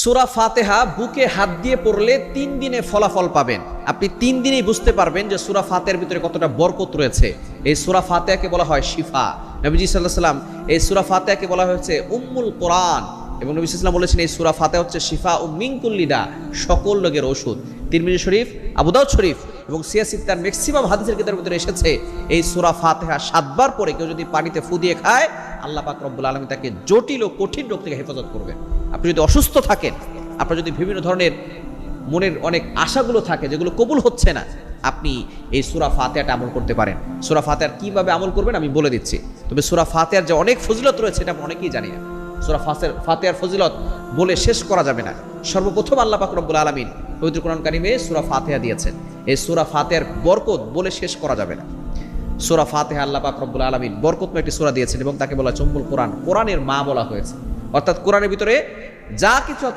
সুরা ফাতেহা বুকে হাত দিয়ে পড়লে তিন দিনে ফলাফল পাবেন। আপনি তিন দিনেই বুঝতে পারবেন যে সুরা ফাতেহার ভিতরে কতটা বরকত রয়েছে। এই সুরা ফাতেহাকে বলা হয় শিফা। নবীজি সাল্লাহ সাল্লাম এই সুরা ফাতেহাকে বলা হয়েছে উম্মুল কোরআন। এবং নবী সাল্লাম বলেছেন, এই সুরা ফাতে হচ্ছে শিফা ও মিঙ্কুল্লিডা সকল লোকের ওষুধ। তিরমিজি শরীফ আবুদাউদ শরীফ এবং সিয়াসিদ তার ম্যাক্সিমাম হাদিসের কিতাবের ভিতরে এসেছে, এই সুরা ফাতেহা সাতবার পরে কেউ যদি পানিতে ফু দিয়ে খায়, আল্লাহ পাক রব্বুল আলমী তাকে জটিল ও কঠিন রোগ থেকে হেফাজত করবেন। আপনি যদি অসুস্থ থাকেন, আপনার যদি বিভিন্ন ধরনের মনের অনেক আশাগুলো থাকে যেগুলো কবুল হচ্ছে না, আপনি এই সুরা ফাতেহাটা আমল করতে পারেন। সুরা ফাতেহার কীভাবে আমল করবেন আমি বলে দিচ্ছি। তবে সুরা ফাতেহার যে অনেক ফজিলত রয়েছে এটা আমরা অনেকেই জানি না সুরা ফাসের, ফাতেহার ফজিলত বলে শেষ করা যাবে না। সর্বপ্রথম আল্লাহ পাক রব্বুল আলমিন পবিত্র কোরআন কারিমে সুরা ফাতেহা দিয়েছেন। এই সুরা ফাতেহার বরকত বলে শেষ করা যাবে না। সুরা ফাতেহা আল্লাহ পাক রব্বুল আলমিন বরকতময় একটি সুরা দিয়েছেন এবং তাকে বলা চম্বুল কোরআন। কোরআনের মা বলা হয়েছে। অর্থাৎ কোরআনের ভিতরে যা কিছু আছে